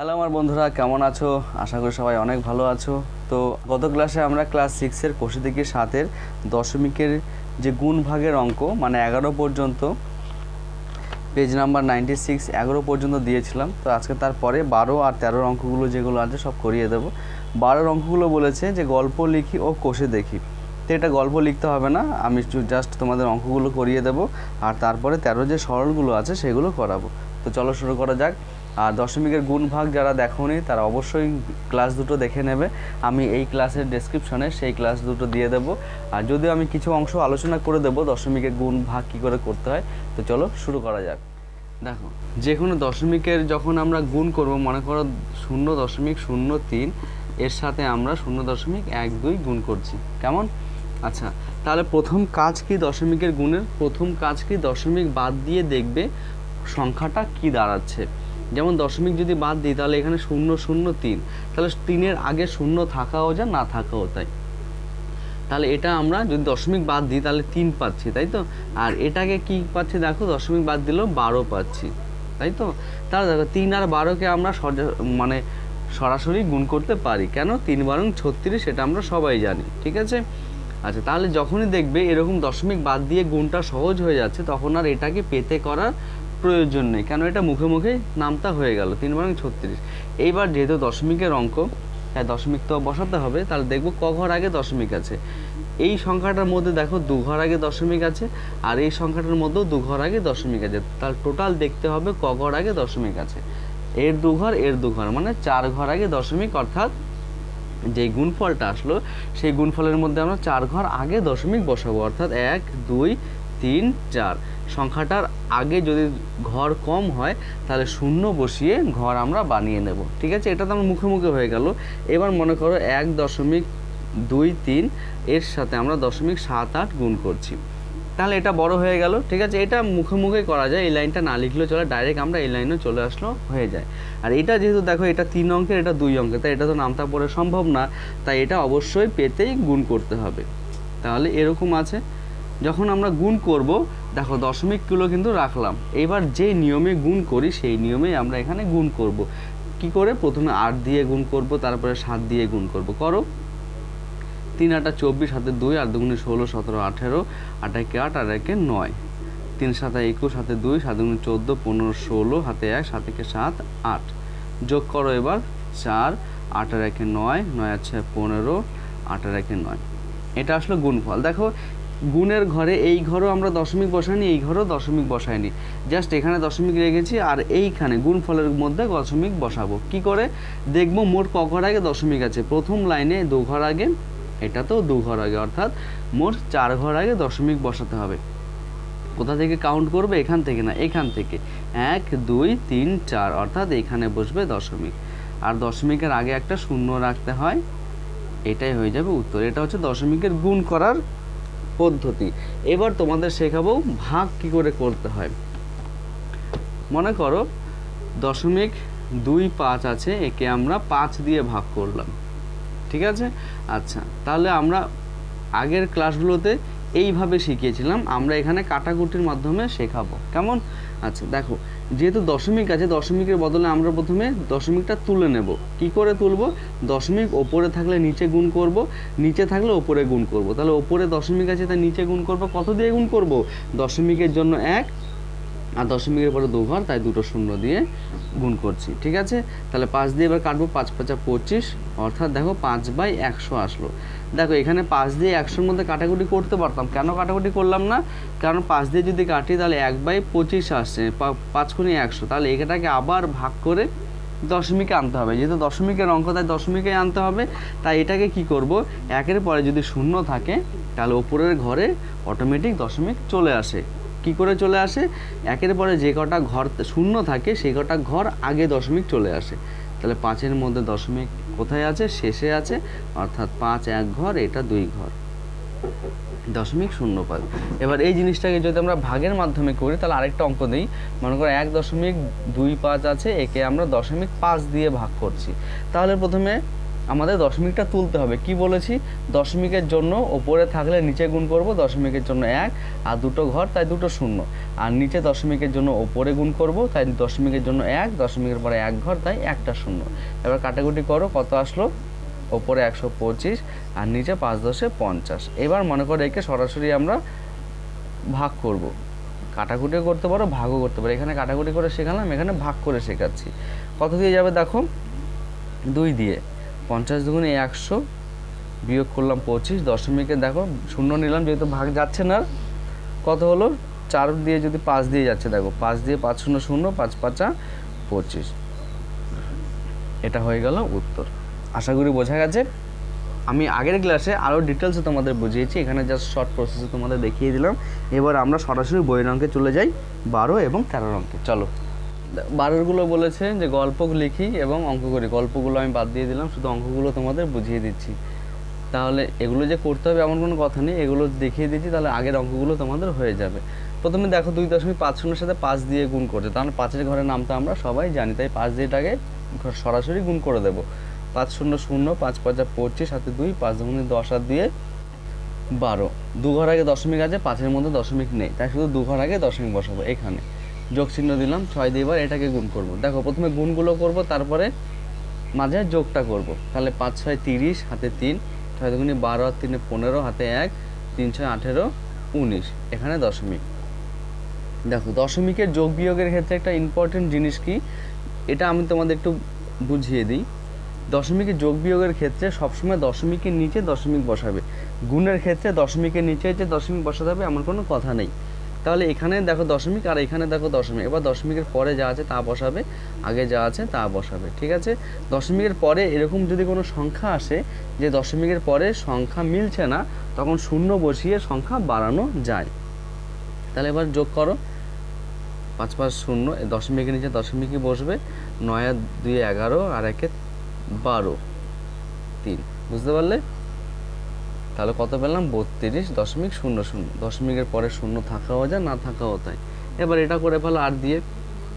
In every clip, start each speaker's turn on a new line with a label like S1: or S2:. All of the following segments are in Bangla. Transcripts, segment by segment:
S1: হ্যালো আমার বন্ধুরা, কেমন আছো? আশা করি সবাই অনেক ভালো আছো। তো গত ক্লাসে আমরা ক্লাস সিক্সের কোষে থেকে সাতের দশমিকের যে গুণ ভাগের অঙ্ক মানে এগারো পর্যন্ত পেজ নাম্বার নাইনটি সিক্স এগারো পর্যন্ত দিয়েছিলাম। তো আজকে তারপরে বারো আর তেরোর অঙ্কগুলো যেগুলো আছে সব করিয়ে দেবো। বারোর অঙ্কগুলো বলেছে যে গল্প লিখি ও কোষে দেখি। তো এটা গল্প লিখতে হবে না, আমি জাস্ট তোমাদের অঙ্কগুলো করিয়ে দেবো। আর তারপরে তেরো যে সরলগুলো আছে সেগুলো করাবো। তো চলো শুরু করা যাক। আর দশমিকের গুণ ভাগ যারা দেখোনি, তারা অবশ্যই ক্লাস দুটো দেখে নেবে। আমি এই ক্লাসের ডেসক্রিপশনে সেই ক্লাস দুটো দিয়ে দেবো। আর যদিও আমি কিছু অংশ আলোচনা করে দেবো, দশমিকের গুণ ভাগ কী করে করতে হয়, তো চলো শুরু করা যাক। দেখো যে কোনো দশমিকের যখন আমরা গুণ করব, মনে করো শূন্য দশমিক শূন্য তিন, এর সাথে আমরা শূন্য দশমিক এক দুই গুণ করছি। কেমন? আচ্ছা তাহলে প্রথম কাজ কি দশমিকের গুণের? প্রথম কাজ কি দশমিক বাদ দিয়ে দেখবে সংখ্যাটা কি দাঁড়াচ্ছে। যেমন দশমিক যদি বাদ দিই, তাহলে এখানে শূন্য শূন্য তিন। তাহলে তিনের আগে শূন্য থাকাও যা না থাকাও তাই। তাহলে এটা আমরা যদি দশমিক বাদ দিই, তাহলে তিন পাচ্ছি, তাই তো? আর এটাকে কি পাচ্ছি? দেখো, দশমিক বাদ দিলেও বারো পাচ্ছি, তাই তো? তাহলে দেখো, তিন আর বারোকে আমরা মানে সরাসরি গুণ করতে পারি। কেন? তিন বারং ছত্রিশ সেটা আমরা সবাই জানি, ঠিক আছে? আচ্ছা তাহলে যখনই দেখবে এরকম দশমিক বাদ দিয়ে গুণটা সহজ হয়ে যাচ্ছে, তখন আর এটাকে পেতে করার প্রয়োজন নেই। কেন? এটা মুখে মুখে নামতা হয়ে গেল। তিন বারং ছত্রিশ। এইবার যেহেতু দশমিকের অঙ্ক হ্যাঁ দশমিক তো বসাতে হবে, তাহলে দেখব ক ঘর আগে দশমিক আছে। এই সংখ্যাটার মধ্যে দেখো দু ঘর আগে দশমিক আছে, আর এই সংখ্যাটার মধ্যেও দু ঘর আগে দশমিক আছে। তাহলে টোটাল দেখতে হবে ক ঘর আগে দশমিক আছে। এর দু ঘর, এর দু ঘর মানে চার ঘর আগে দশমিক, অর্থাৎ যে গুণফলটা আসলো, সেই গুণফলের মধ্যে আমরা চার ঘর আগে দশমিক বসাবো। অর্থাৎ এক, দুই তিন, চার। সংখ্যাটার আগে যদি ঘর কম হয়, তাহলে শূন্য বসিয়ে ঘর আমরা বানিয়ে নেব। ঠিক আছে? এটা তো আমার মুখে মুখে হয়ে গেল। এবার মনে করো এক দশমিক দুই তিন, এর সাথে আমরা দশমিক সাত আট গুণ করছি। তাহলে এটা বড় হয়ে গেল। ঠিক আছে? এটা মুখে মুখে করা যায়। এই লাইনটা না লিখলেও চলে, ডাইরেক্ট আমরা এই লাইনে চলে আসলো হয়ে যায়। আর এটা যেহেতু দেখো, এটা তিন অঙ্কের, এটা দুই অঙ্কের, তাই এটা তো নামতা পড়ে সম্ভব না। তাই এটা অবশ্যই পেতেই গুণ করতে হবে। তাহলে এরকম আছে। যখন আমরা গুণ করব, দেখো দশমিকগুলো কিন্তু রাখলাম। এবার যে নিয়মে গুণ করি, সেই নিয়মেই আমরা এখানে গুণ করব। কি করে? প্রথমে আট দিয়ে গুণ করব, তারপরে সাত দিয়ে গুণ করব। করো। তিন আটা চব্বিশ হাতে দুই আর দুগুণে ষোলো, সতেরো, আঠেরো, আট একে আট আর একে নয়। তিন সাতে একুশ হাতে দুই, সাত দুগুণে চোদ্দ, পনেরো, ষোলো হাতে এক, সাত একে সাত, আট। যোগ করো এবার। চার আট আর একে নয় নয় আছে পনেরো আট আর একে নয়। এটা আসলে গুণফল। দেখো গুণের ঘরে এই ঘরও আমরা দশমিক বসাইনি, এই ঘরেও দশমিক বসাইনি। জাস্ট এখানে দশমিক রেখেছি আর এইখানে গুণফলের মধ্যে দশমিক বসাবো। কি করে? দেখব মোট ক ঘর আগে দশমিক আছে। প্রথম লাইনে দু ঘর আগে, এটা তো দু ঘর আগে, অর্থাৎ মোট চার ঘর আগে দশমিক বসাতে হবে। কোথা থেকে কাউন্ট করবে? এখান থেকে না, এখান থেকে। এক, দুই, তিন, চার, অর্থাৎ এখানে বসবে দশমিক। আর দশমিকের আগে একটা শূন্য রাখতে হয়, এটাই হয়ে যাবে উত্তর। এটা হচ্ছে দশমিকের গুণ করার পদ্ধতি। এবার তোমাদের শেখাবো ভাগ কি করে করতে হয়। মনে করো, দশমিক দুই পাঁচ আছে, একে আমরা পাঁচ দিয়ে ভাগ করলাম। ঠিক আছে? আচ্ছা তাহলে আমরা আগের ক্লাসগুলোতে এইভাবে শিখিয়েছিলাম, আমরা এখানে কাটাকুটির মাধ্যমে শেখাবো। কেমন? আচ্ছা দেখো, যেহেতু দশমিক আছে, দশমিকের বদলে আমরা প্রথমে দশমিকটা তুলে নেব। কি করে তুলব? দশমিক ওপরে থাকলে নিচে গুণ করব, নিচে থাকলে ওপরে গুণ করব। তাহলে ওপরে দশমিক আছে, তাই নিচে গুণ করব, কত দিয়ে গুণ করব? দশমিকের জন্য এক, আর দশমিকের পরে দু ঘর তাই দুটো শূন্য দিয়ে গুণ করছি, ঠিক আছে? তাহলে পাঁচ দিয়ে এবার কাটবো, পাঁচ পাঁচা পঁচিশ, অর্থাৎ দেখো পাঁচ বাই একশো আসলো। দেখো, এখানে পাঁচ দিয়ে একশোর মধ্যে কাটাকুটি করতে পারতাম। কেন কাটাকুটি করলাম না? কারণ পাঁচ দিয়ে যদি কাটি, তাহলে এক বাই পঁচিশ আসছে পাঁচ কোণে একশো। তাহলে এটাকে আবার ভাগ করে দশমিকে আনতে হবে। যেহেতু দশমিকের অঙ্ক, তাই দশমিকে আনতে হবে। তাই এটাকে কি করব? একের পরে যদি শূন্য থাকে, তাহলে ওপরের ঘরে অটোমেটিক দশমিক চলে আসে। কি করে চলে আসে? একের পরে যে কটা ঘর শূন্য থাকে সেই কটা ঘর আগে দশমিক চলে আসে। তাহলে পাঁচের মধ্যে দশমিক কোথায় আছে? শেষে আছে। অর্থাৎ পাঁচ এক ঘর, এটা দুই ঘর। দশমিক শূন্য পাঁচ এবার এই জিনিসটাকে যদি আমরা ভাগের মাধ্যমে করি, তাহলে আরেকটা অঙ্ক দিই। মনে করো এক দশমিক দুই পাঁচ আছে, একে আমরা দশমিক পাঁচ দিয়ে ভাগ করছি। তাহলে প্রথমে আমাদের দশমিকটা তুলতে হবে। কি বলেছি? দশমিকের জন্য ওপরে থাকলে নিচে গুণ করব, দশমিকের জন্য এক, আর দুটো ঘর তাই দুটো শূন্য। আর নিচে দশমিকের জন্য ওপরে গুণ করব, তাই দশমিকের জন্য এক, দশমিকের পরে এক ঘর তাই একটা শূন্য। এবার কাটাকুটি করো, কত আসলো? ওপরে একশো পঁচিশ, আর নিচে পাঁচ দশে পঞ্চাশ। এবার মনে করো একে সরাসরি আমরা ভাগ করব। কাটাকুটিও করতে পারো, ভাগও করতে পারো। এখানে কাটাকুটি করে শেখালাম, এখানে ভাগ করে শেখাচ্ছি। কত দিয়ে যাবে দেখো? দুই দিয়ে। পঞ্চাশ দুগুণে একশো, বিয়োগ করলাম পঁচিশ, দশমিকে দেখো, শূন্য নিলাম, যেহেতু ভাগ যাচ্ছে না, কত হলো? চার দিয়ে যদি পাঁচ দিয়ে যাচ্ছে, দেখো, পাঁচ দিয়ে পাঁচ শূন্য শূন্য, পাঁচ পাঁচা পঁচিশ। এটা হয়ে গেল উত্তর। আশা করি বোঝা গেছে। আমি আগের ক্লাসে আরও ডিটেলসে তোমাদের বুঝিয়েছি, এখানে জাস্ট শর্ট প্রসেসে তোমাদের দেখিয়ে দিলাম। এবার আমরা সরাসরি বইয়ের অঙ্কে চলে যাই, বারো এবং তেরোর অঙ্কে। চলো। বারোরগুলো বলেছে যে গল্প লিখি এবং অঙ্ক করি। গল্পগুলো আমি বাদ দিয়ে দিলাম, শুধু অঙ্কগুলো তোমাদের বুঝিয়ে দিচ্ছি। তাহলে এগুলো যে করতে হবে এমন কোনো কথা নেই, এগুলো দেখিয়ে দিচ্ছি, তাহলে আগের অঙ্কগুলো তোমাদের হয়ে যাবে। প্রথমে দেখো দুই দশমিক পাঁচ শূন্যের সাথে পাঁচ দিয়ে গুণ করছে তাহলে পাঁচের ঘরের নামটা আমরা সবাই জানি, তাই পাঁচ দিয়েটাকে সরাসরি গুণ করে দেবো। পাঁচ শূন্য শূন্য, পাঁচ পাঁচা পঁচিশ, সাথে দুই, পাঁচ দুগুণে দশ হাত দিয়ে বারো। দু ঘর আগে দশমিক আছে, পাঁচের মধ্যে দশমিক নেই, তাই শুধু দু ঘর আগে দশমিক বসাবো, এখানে। যোগ চিহ্ন দিলাম, ছয় দিয়ে এটাকে গুণ করব। দেখো, প্রথমে গুণগুলো করব, তারপরে মাঝে যোগটা করব। তাহলে পাঁচ, ছয়, তিরিশ, হাতে তিন, ছয় দুগুণে বারো আর তিনে পনেরো, হাতে এক, তিন, ছয়, আঠেরো, উনিশ। এখানে দশমিক। দেখো, দশমিকের যোগ বিয়োগের ক্ষেত্রে একটা ইম্পর্টেন্ট জিনিস কি? এটা আমি তোমাদের একটু বুঝিয়ে দিই। দশমিকের যোগ বিয়োগের ক্ষেত্রে সবসময় দশমিকের নিচে দশমিক বসাবে। গুণের ক্ষেত্রে দশমিকের নিচে যে দশমিক বসাতে হবে, এমন কোনো কথা নেই। তাহলে এখানে দেখো দশমিক আর এখানে দেখো দশমিক। এবার দশমিকের পরে যা আছে তা বসাবে, আগে যা আছে তা বসাবে, ঠিক আছে? দশমিকের পরে এরকম যদি কোনো সংখ্যা আসে যে দশমিকের পরে সংখ্যা মিলছে না, তখন শূন্য বসিয়ে সংখ্যা বাড়ানো যায়। তাহলে এবার যোগ করো। পাঁচ পাঁচ শূন্য দশমিকের নিচে দশমিকই বসবে, নয় দুই এগারো, আর একে বারো, তিন। বুঝতে পারলে? তাহলে কত পেলাম? বত্রিশ দশমিক শূন্য শূন্য। দশমিকের পরে শূন্য থাকাও যায়, না থাকাও তাই। এবার এটা করে ফেলো আর দিয়ে।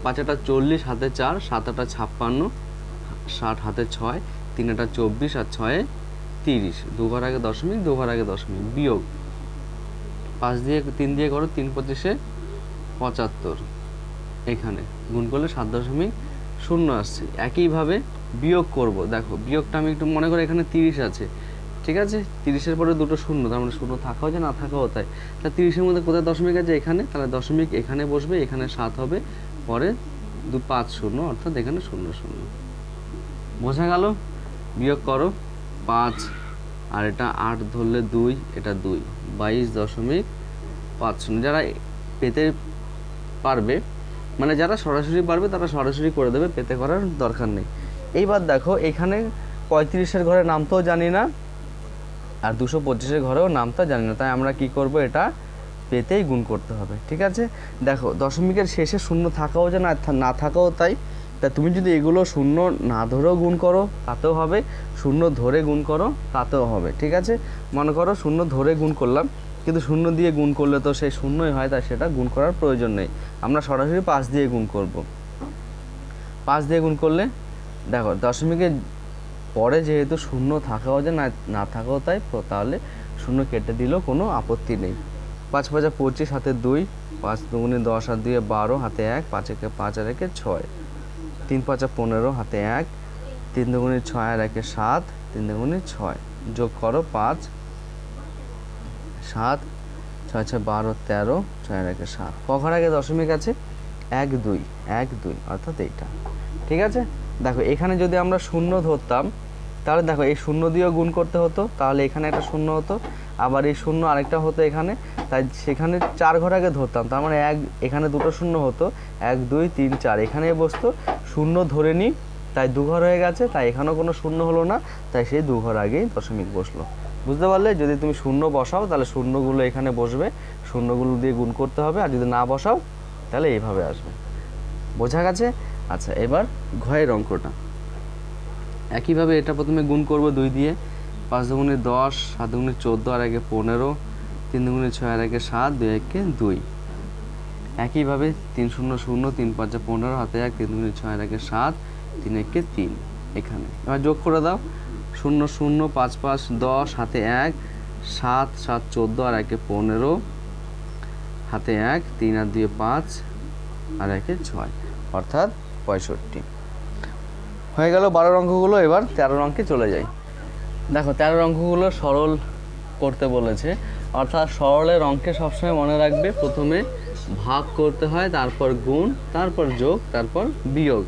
S1: পাঁচাটা চল্লিশ, হাতে চার, সাত আটা ছাপ্পান্ন, ষাট হাতে ছয়, তিন আটা চব্বিশ আর ছয়ে তিরিশ। দু ঘর আগে দশমিক, দু ঘর আগে দশমিক। বিয়োগ। পাঁচ দিয়ে, তিন দিয়ে করো, তিন পঁচিশে পঁচাত্তর। এখানে গুণ করলে সাত দশমিক শূন্য আসছে। একইভাবে বিয়োগ করব। দেখো, বিয়োগটা আমি একটু মনে করি এখানে তিরিশ আছে। ঠিক আছে? তিরিশের পরে দুটো শূন্য, তার মানে শূন্য থাকাও যায়, না থাকাও তাই তা তিরিশের মধ্যে কোথায় দশমিক আছে? এখানে। তাহলে দশমিক এখানে বসবে, এখানে সাত হবে, পরে দু পাঁচ শূন্য, অর্থাৎ এখানে শূন্য শূন্য। বোঝা গেল? বিয়োগ করো, পাঁচ, আর এটা আট ধরলে দুই, এটা দুই। বাইশ দশমিক পাঁচ শূন্য। যারা পেতে পারবে মানে যারা সরাসরি পারবে, তারা সরাসরি করে দেবে, পেতে করার দরকার নেই। এইবার দেখো, এখানে পঁয়ত্রিশের ঘরে নামতেও জানি না আর দুশো পঁচিশের ঘরেও নামটা জানি না, তাই আমরা কি করব এটা পেতেই গুণ করতে হবে, ঠিক আছে? দেখো, দশমিকের শেষে শূন্য থাকাও যে না না থাকাও তাই। তা তুমি যদি এগুলো শূন্য না ধরেও গুণ করো, তাতেও হবে। শূন্য ধরে গুণ করো, তাতেও হবে, ঠিক আছে? মনে করো শূন্য ধরে গুণ করলাম, কিন্তু শূন্য দিয়ে গুণ করলে তো সেই শূন্যই হয়, তাই সেটা গুণ করার প্রয়োজন নেই। আমরা সরাসরি পাঁচ দিয়ে গুণ করব। পাঁচ দিয়ে গুণ করলে, দেখো, দশমিকের পরে যেহেতু শূন্য থাকাও যে না না থাকাও তাই তাহলে শূন্য কেটে দিলেও কোনো আপত্তি নেই। পাঁচ পাঁচা পঁচিশ, হাতে দুই, পাঁচ দুগুণে দশ, হাত দিয়ে বারো, হাতে এক, পাঁচ একে পাঁচ আর একে ছয়। তিন পাঁচা পনেরো, হাতে এক, তিন দুগুণে ছয় আর একে সাত, তিন দুগুণে ছয়। যোগ করো পাঁচ, সাত, ছয় ছয় বারো তেরো, ছয় আর একে সাত। কখন আগে দশমিক আছে? এক দুই এক দুই, অর্থাৎ এইটা। ঠিক আছে? দেখো, এখানে যদি আমরা শূন্য ধরতাম তাহলে দেখো, এই শূন্য দিয়েও গুণ করতে হতো, তাহলে এখানে একটা শূন্য হতো, আবার এই শূন্য আরেকটা হতো এখানে, তাই সেখানে চার ঘর আগে ধরতাম, তার মানে এক, এখানে দুটো শূন্য হতো, এক, দুই, তিন, চার এখানে বসতো, শূন্য ধরে নিই তাই দু ঘর হয়ে গেছে, তাই এখানেও কোনো শূন্য হলো না, তাই সেই দু ঘর আগেই দশমিক বসল। বুঝতে পারলে? যদি তুমি শূন্য বসাও, তাহলে শূন্যগুলো এখানে বসবে, শূন্যগুলো দিয়ে গুণ করতে হবে, আর যদি না বসাও, তাহলে এইভাবে আসবে। বোঝা গেছে? আচ্ছা এবার ঘয়ের অঙ্কটা। একইভাবে এটা প্রথমে গুণ করব দুই দিয়ে। পাঁচ দুগুণে দশ, সাত দুগুণে চোদ্দ, আর একে পনেরো, তিন দুগুণে ছয়, আর একে সাত, দুই, একে দুই। একইভাবে তিন শূন্য শূন্য, তিন পাঁচে পনেরো, হাতে এক, তিন দুগুণে ছয়, আর একে সাত, তিন একে তিন এখানে। এবার যোগ করে দাও। শূন্য শূন্য, পাঁচ পাঁচ, দশ, হাতে এক, সাত সাত চোদ্দ, আর একে পনেরো, হাতে এক, তিন আর দুয়ে পাঁচ, আর একে ছয়, অর্থাৎ পঁয়ষট্টি। হয়ে গেল বারোর অঙ্কগুলো এবার তেরোর অঙ্কে চলে যাই। দেখো তেরোর অঙ্কগুলো সরল করতে বলেছে। অর্থাৎ সরলের অঙ্কে সবসময় মনে রাখবে। প্রথমে ভাগ করতে হয়, তারপর গুণ, তারপর যোগ, তারপর বিয়োগ।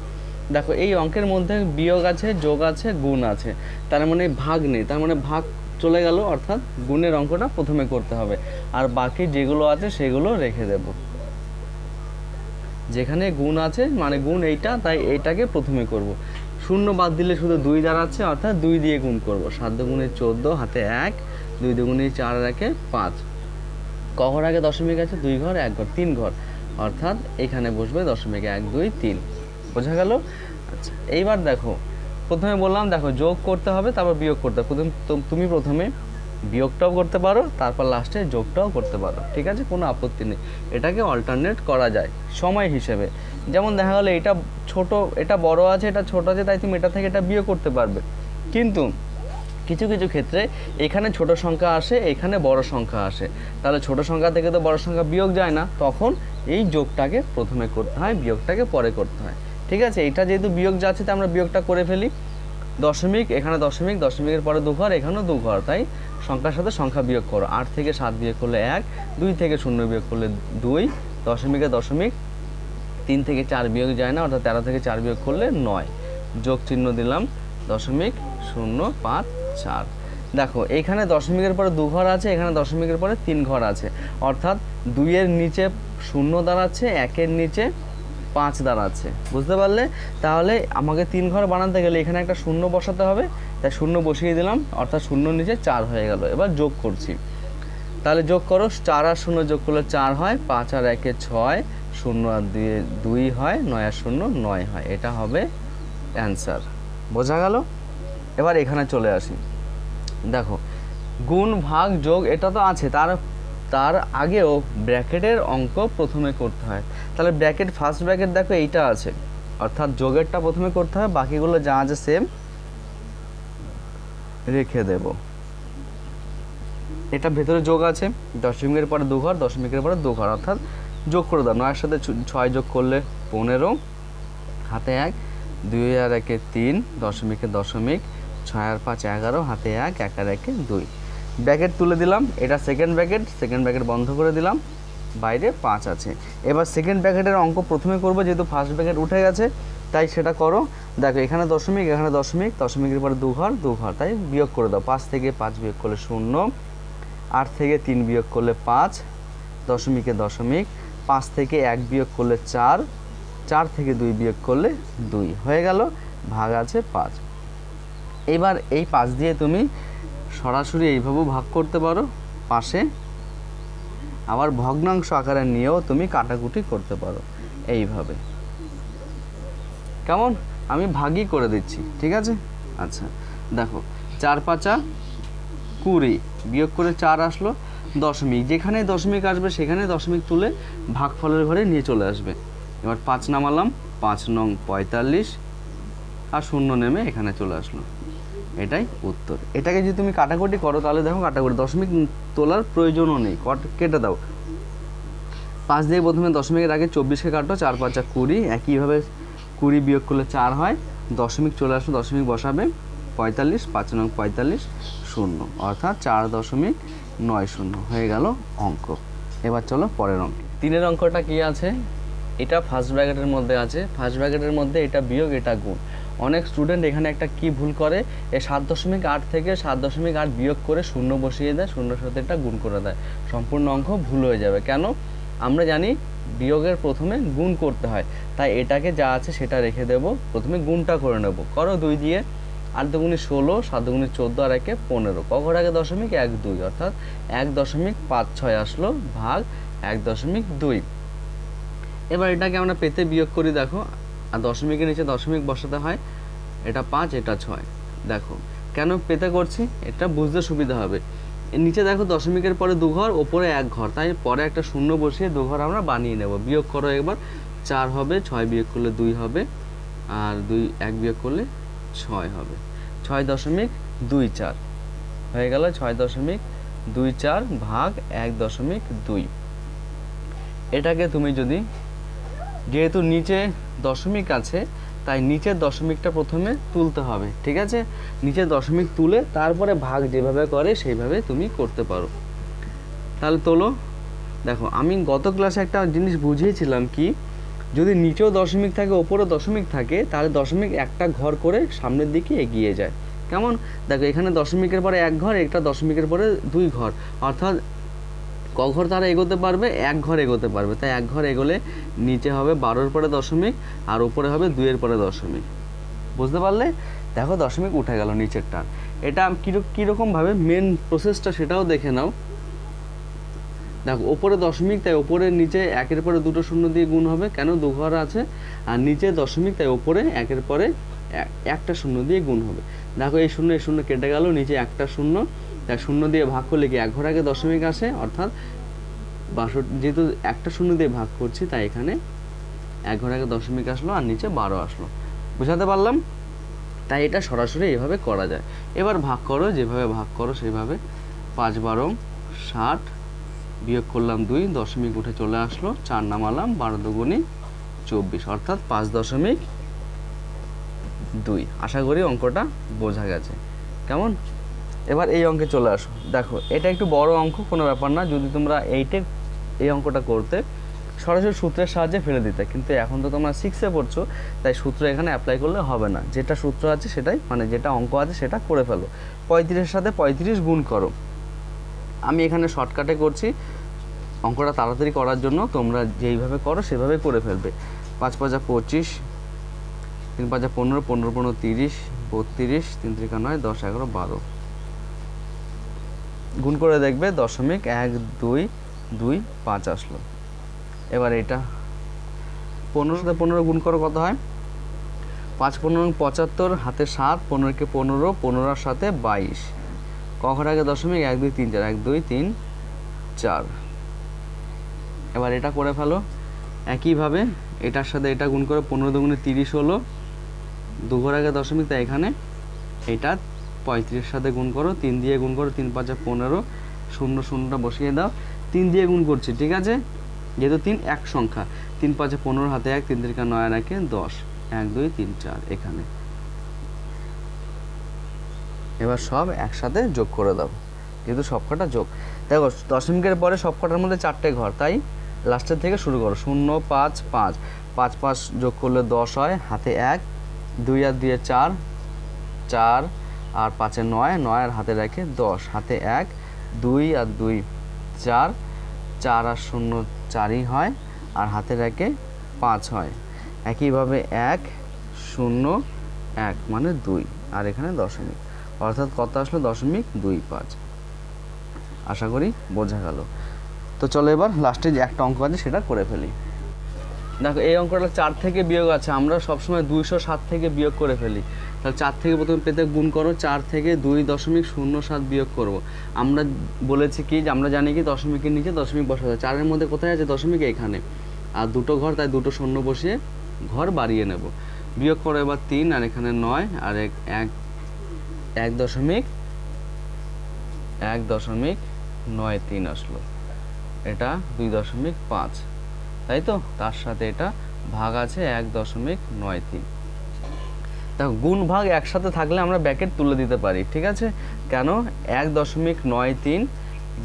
S1: দেখো, এই অঙ্কের মধ্যে বিয়োগ আছে, যোগ আছে, গুণ আছে। তার মানে ভাগ নেই। তার মানে ভাগ চলে গেল, অর্থাৎ গুণের অঙ্কটা প্রথমে করতে হবে। আর বাকি যেগুলো আছে, সেগুলো রেখে দেব। যেখানে গুণ আছে মানে গুণ এইটা, তাই এইটাকে প্রথমে করব। শূন্য বাদ দিলে শুধু দুই দাঁড়াচ্ছে, অর্থাৎ দুই দিয়ে গুণ করব। সাত দুগুণে চোদ্দ, হাতে এক, দুই দুগুণে চার, একে পাঁচ। ক ঘর আগে দশমিক আছে, দুই ঘর, এক ঘর, তিন ঘর। অর্থাৎ এখানে বসবে দশমিক এক, দুই, তিন। বোঝা গেল? আচ্ছা এইবার দেখো, প্রথমে বললাম, দেখো যোগ করতে হবে, তারপর বিয়োগ করতে হবে। প্রথম তুমি প্রথমে বিয়োগটাও করতে পারো, তারপর লাস্টে যোগটাও করতে পারো, ঠিক আছে? কোনো আপত্তি নেই। এটাকে অল্টারনেট করা যায় সময় হিসেবে। যেমন দেখা গেলো এটা ছোট, এটা বড় আছে, এটা ছোট আছে, তাই তুমি এটা থেকে এটা বিয়োগ করতে পারবে। কিন্তু কিছু কিছু ক্ষেত্রে এখানে ছোট সংখ্যা আসে, এখানে বড় সংখ্যা আসে। তাহলে ছোট সংখ্যা থেকে তো বড় সংখ্যা বিয়োগ যায় না, তখন এই যোগটাকে প্রথমে করতে হয়, বিয়োগটাকে পরে করতে হয়। ঠিক আছে? এটা যেহেতু বিয়োগ যাচ্ছে, তাই আমরা বিয়োগটা করে ফেলি। দশমিক, এখানে দশমিক, দশমিকের পরে দু ঘর, এখানেও দু ঘর, তাই? সংখ্যার সাথে সংখ্যা বিয়োগ করো। আট থেকে সাত বিয়োগ করলে এক, দুই থেকে শূন্য বিয়োগ করলে দুই, দশমিকে দশমিক, তিন থেকে চার বিয়োগ যায় না, অর্থাৎ তেরো থেকে চার বিয়োগ করলে নয়। যোগ চিহ্ন দিলাম, দশমিক, শূন্য, পাঁচ, চার। দেখো, এখানে দশমিকের পরে দু ঘর আছে, এখানে দশমিকের পরে তিন ঘর আছে। অর্থাৎ দুইয়ের নিচে শূন্য দাঁড়াচ্ছে, একের নিচে পাঁচ দাঁড়াচ্ছে বুঝতে পারলে? তাহলে আমাকে তিন ঘর বানাতে গেলে এখানে একটা শূন্য বসাতে হবে, তাই শূন্য বসিয়ে দিলাম, অর্থাৎ শূন্য নিচে চার হয়ে গেল। এবার যোগ করছি। তাহলে যোগ করো, চার আর শূন্য যোগ করলে চার হয়, পাঁচ আর একে ছয়, শূন্য আর দুই দুই হয়, নয় আর শূন্য নয় হয়। এটা হবে অ্যান্সার। বোঝা গেল? এবার এখানে চলে আসি। দেখো, গুণ ভাগ যোগ, এটা তো আছে, তার তার আগেও ব্র্যাকেটের অঙ্ক প্রথমে করতে হয়। তাহলে ব্র্যাকেট ফার্স্ট ব্র্যাকেট দেখো এইটা আছে। অর্থাৎ যোগেরটা প্রথমে করতে হয়, বাকিগুলো যা আছে সেম রেখে দেব। এটা ভেতরে যোগ আছে, দশমিকের পরে দু ঘর দশমিকের পরে দু ঘর অর্থাৎ যোগ করে দাও। নয়ের সাথে ছয় যোগ করলে পনেরো, হাতে এক, দুই আর একে তিন, দশমিকে দশমিক, ছয় আর পাঁচ এগারো, হাতে এক এক আর একে দুই। ব্র্যাকেট তুলে দিলাম, এটা সেকেন্ড ব্র্যাকেট সেকেন্ড ব্র্যাকেট বন্ধ করে দিলাম, বাইরে পাঁচ আছে। এবার সেকেন্ড ব্র্যাকেটের অঙ্ক প্রথমে করব, যেহেতু ফার্স্ট ব্র্যাকেট উঠে গেছে, তাই সেটা করো। দেখো, এখানে দশমিক এখানে দশমিক, দশমিকের পরে দু ঘর দু ঘর তাই বিয়োগ করে দাও। পাঁচ থেকে পাঁচ বিয়োগ করলে শূন্য, আট থেকে তিন বিয়োগ করলে পাঁচ, দশমিকে দশমিক, পাঁচ থেকে এক বিয়োগ করলে চার চার থেকে দুই বিয়োগ করলে দুই। হয়ে গেল, ভাগ আছে পাঁচ। এবার এই পাঁচ দিয়ে তুমি সরাসরি এইভাবেও ভাগ করতে পারো, পাশে। আবার ভগ্নাংশ আকারে নিয়েও তুমি কাটাকুটি করতে পারো, এইভাবে। কেমন? আমি ভাগই করে দিচ্ছি, ঠিক আছে? আচ্ছা দেখো, চার পাঁচা কুড়ি, বিয়োগ করে চার আসলো দশমিক। যেখানে দশমিক আসবে, সেখানে দশমিক তুলে ভাগফলের ঘরে নিয়ে চলে আসবে। এবার পাঁচ নামালাম, পাঁচ নং পঁয়তাল্লিশ, আর শূন্য নেমে এখানে চলে আসলো। এটাই উত্তর। এটাকে যদি তুমি কাটাকুটি করো, তাহলে দেখো কাটাকুটি। দশমিক তোলার প্রয়োজনও নেই। কট- কেটে দাও। পাঁচ দিয়ে প্রথমে দশমিকের আগে চব্বিশকে কাটো, চার পাঁচা কুড়ি। একইভাবে কুড়ি বিয়োগ করলে চার হয়। দশমিক চলে আসলো দশমিক বসাবে। পঁয়তাল্লিশ, পাঁচ নং পঁয়তাল্লিশ, শূন্য। অর্থাৎ চার দশমিক নয় শূন্য হয়ে গেল অঙ্ক। এবার চলো পরের অঙ্ক। তিনের অঙ্কটা কি আছে? এটা ফার্স্ট ব্র্যাকেটের মধ্যে আছে। ফার্স্ট ব্র্যাকেটের মধ্যে এটা বিয়োগ, এটা গুণ। অনেক স্টুডেন্ট এখানে একটা কি ভুল করে? এই সাত দশমিক আট থেকে সাত দশমিক আট বিয়োগ করে শূন্য বসিয়ে দেয় শূন্যর সাথে এটা গুণ করে দেয়। সম্পূর্ণ অঙ্ক ভুল হয়ে যাবে। কেন? আমরা জানি বিয়োগের প্রথমে গুণ করতে হয়। তাই এটাকে যা আছে সেটা রেখে দেব। প্রথমে গুণটা করে নেব। করো দুই দিয়ে। আট দুগুণে ষোলো, সাত দুগুণে চোদ্দ আর একে পনেরো। কখর আগে দশমিক? এক দুই। অর্থাৎ এক দশমিক পাঁচ ছয় আসলো ভাগ এক দশমিক দুই। এবার এটাকে আমরা পেতে বিয়োগ করি, দেখো। আর দশমিকের নিচে দশমিক বসাতে হয়, এটা পাঁচ, এটা ছয়। দেখো, কেন পেতে করছি? এটা বুঝতে সুবিধা হবে। নিচে দেখো দশমিকের পরে দু ঘর ওপরে এক ঘর। তাই পরে একটা শূন্য বসিয়ে দু ঘর আমরা বানিয়ে নেব। বিয়োগ করো একবার, চার হবে, ছয় বিয়োগ করলে দুই হবে, আর দুই, এক বিয়োগ করলে ছয় হবে। ছয় দশমিক দুই চার। হয়ে গেল ছয় দশমিক দুই চার ভাগ এক দশমিক দুই। এটাকে তুমি যদি যেহেতু নিচে দশমিক আছে, তাই নিচের দশমিকটা প্রথমে তুলতে হবে, ঠিক আছে? নিচের দশমিক তুলে তারপরে ভাগ যেভাবে করে সেইভাবে তুমি করতে পারো। তাহলে তোলো, দেখো, আমি গত ক্লাসে একটা জিনিস বুঝিয়েছিলাম কি, যদি নিচেও দশমিক থাকে, ওপরেও দশমিক থাকে, তাহলে দশমিক একটা ঘর করে সামনের দিকে এগিয়ে যায়। কেমন? দেখো, এখানে দশমিকের পরে এক ঘর, একটা দশমিকের পরে দুই ঘর। অর্থাৎ ক ঘর তারা এগোতে পারবে, এক ঘর এগোতে পারবে। তাই এক ঘর এগোলে নিচে হবে বারোর পরে দশমিক আর উপরে হবে দুইয়ের পরে দশমিক। বুঝতে পারলে? দেখো দশমিক উঠে গেল নিচেরটা এটা কীরকম কীরকমভাবে মেন প্রসেসটা সেটাও দেখে নাও। দেখো, ওপরে দশমিক, তাই ওপরে নিচে একের পরে দুটো শূন্য দিয়ে গুণ হবে। কেন? দু ঘর আছে, আর নিচে দশমিক, তাই ওপরে একের পরে এক- একটা শূন্য দিয়ে গুণ হবে। দেখো এই শূন্য এই শূন্য কেটে গেল, নিচে একটা শূন্য। তাই শূন্য দিয়ে ভাগ করলে কি এক ঘর আগে দশমিক আসে? অর্থাৎ বাষট্টি, যেহেতু একটা শূন্য দিয়ে ভাগ করছি, তাই এখানে এক ঘর আগে দশমিক আসলো আর নিচে বারো আসলো। বুঝাতে পারলাম? তাই এটা সরাসরি এভাবে করা যায়। এবার ভাগ করো, যেভাবে ভাগ করো সেইভাবে পাঁচ বারো ষাট বিয়োগ করলাম দুই, দশমিক উঠে চলে আসলো, চার নামালাম, বারো দুগুণি চব্বিশ, অর্থাৎ পাঁচ দশমিক দুই। আশা করি অঙ্কটা বোঝা গেছে। কেমন? এবার এই অঙ্কে চলে আসো। দেখো, এটা একটু বড় অঙ্ক, কোনো ব্যাপার না। যদি তোমরা এইটে এই অঙ্কটা করতে, সরাসরি সূত্রের সাহায্যে ফেলে দিতে। কিন্তু এখন তো তোমরা সিক্সে পড়ছো, তাই সূত্র এখানে অ্যাপ্লাই করলে হবে না। যেটা সূত্র আছে সেটাই মানে যেটা অঙ্ক আছে সেটা করে ফেলো। পঁয়ত্রিশের সাথে পঁয়ত্রিশ গুণ করো। আমি এখানে শর্টকাটে করছি। অঙ্কটা তাড়াতাড়ি করার জন্য তোমরা যেইভাবে করো সেভাবে করে ফেলবে। পাঁচ পাঁচা পঁচিশ, তিন পাঁচা পনেরো পনেরো পনেরো তিরিশ, বত্রিশ, তিন ত্রিকা নয়, দশ, এগারো, বারো। গুণ করে দেখবে দশমিক এক, দুই দুই, পাঁচ আসলো। এবার এটা পনেরো সাথে পনেরো গুণ করো কত হয়? পাঁচ পনেরো পঁচাত্তর হাতে সাত, পনেরোকে পনেরো, পনেরোর সাথে বাইশ। কখন আগে দশমিক এক, দুই, তিন, চার, এক, দুই, তিন, চার। এবার এটা করে ফেলো। একইভাবে এটার সাথে এটা গুণ করে পনেরো দুগুণে তিরিশ হলো। দু ঘর আগে দশমিক তাই এখানে। এটা পঁয়ত্রিশের সাথে গুণ করো, তিন দিয়ে গুণ করো, তিন পাঁচে পনেরো, শূন্য শূন্যটা বসিয়ে দাও, তিন দিয়ে গুণ করছি, ঠিক আছে? যেহেতু তিন এক সংখ্যা, তিন পাঁচে পনেরো হাতে এক, তিন তিরিকা নয় আর একে দশ, এক, দুই, তিন, চার, এখানে। এবার সব একসাথে যোগ করে দাও, যেহেতু সবকটা যোগ। দেখো, দশমিকের পরে সবকটার মধ্যে চারটে ঘর, তাই? লাস্টের থেকে শুরু করো, শূন্য, পাঁচ পাঁচ। পাঁচ পাঁচ যোগ করলে দশ হয়, হাতে এক, দুই আর দুইয়ে চার চার আর পাঁচে নয় নয় আর হাতে রাখে দশ। হাতে এক, দুই আর দুই, চার চার আর শূন্য চারই হয় আর হাতে রাখে পাঁচ হয়। একইভাবে এক, শূন্য, এক মানে দুই আর এখানে দশমিক। অর্থাৎ কত আসলো? দশমিক দুই পাঁচ। আশা করি বোঝা গেল। তো চলো এবার লাস্টে যে একটা অঙ্ক আছে সেটা করে ফেলি। দেখো, এই অঙ্কটা চার থেকে বিয়োগ আছে, আমরা সবসময় দুইশো সাত থেকে বিয়োগ করে ফেলি। তাহলে চার থেকে প্রথমে পেতে গুণ করো, চার থেকে দুই দশমিক শূন্য সাত বিয়োগ করব। আমরা বলেছি কি যে আমরা জানি কি দশমিকের নিচে দশমিক বসা যায় চারের মধ্যে কোথায় আছে? দশমিক এখানে। আর দুটো ঘর, তাই দুটো শূন্য বসিয়ে ঘর বাড়িয়ে নেব। বিয়োগ করো এবার তিন, আর এখানে নয়, আর এক এক এক দশমিক এক দশমিক নয় তিন আসলো। এটা দুই দশমিক পাঁচ। তাই তো? তার সাথে এটা ভাগ আছে এক দশমিক নয় তিন। দেখো গুণ ভাগ একসাথে থাকলে আমরা ব্যাকেট তুলে দিতে পারি, ঠিক আছে? কেন? এক দশমিক নয় তিন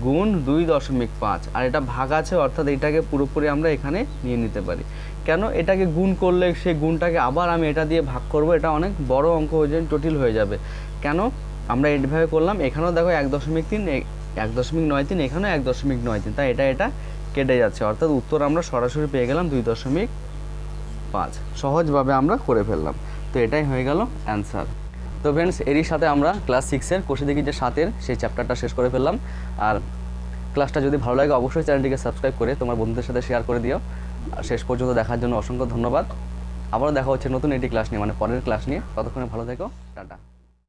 S1: গুণ দুই দশমিক পাঁচ। আর এটা ভাগ আছে, অর্থাৎ এটাকে পুরোপুরি আমরা এখানে নিয়ে নিতে পারি। কেন? এটাকে গুণ করলে সেই গুণটাকে আবার আমি এটা দিয়ে ভাগ করব, এটা অনেক বড় অঙ্ক হয়ে যাবে, জটিল হয়ে যাবে। কেন? আমরা এইভাবে করলাম, এখানেও দেখো এক দশমিক তিন এক দশমিক নয় তিন, এখানেও এক দশমিক নয় তিন, তাই এটা এটা কেটে যাচ্ছে। অর্থাৎ উত্তর আমরা সরাসরি পেয়ে গেলাম দুই দশমিক পাঁচ। সহজভাবে আমরা করে ফেললাম। তো এটাই হয়ে গেল অ্যান্সার তো ফ্রেন্ডস এরই সাথে আমরা ক্লাস সিক্সের কোষে দেখি যে সাতের সেই চ্যাপ্টারটা শেষ করে ফেললাম। আর ক্লাসটা যদি ভালো লাগে, অবশ্যই চ্যানেলটিকে সাবস্ক্রাইব করে তোমার বন্ধুদের সাথে শেয়ার করে দিও। আর শেষ পর্যন্ত দেখার জন্য অসংখ্য ধন্যবাদ। আবারও দেখা হচ্ছে নতুন এটি ক্লাস নিয়ে মানে পরের ক্লাস নিয়ে। ততক্ষণে ভালো থেকো, টাটা।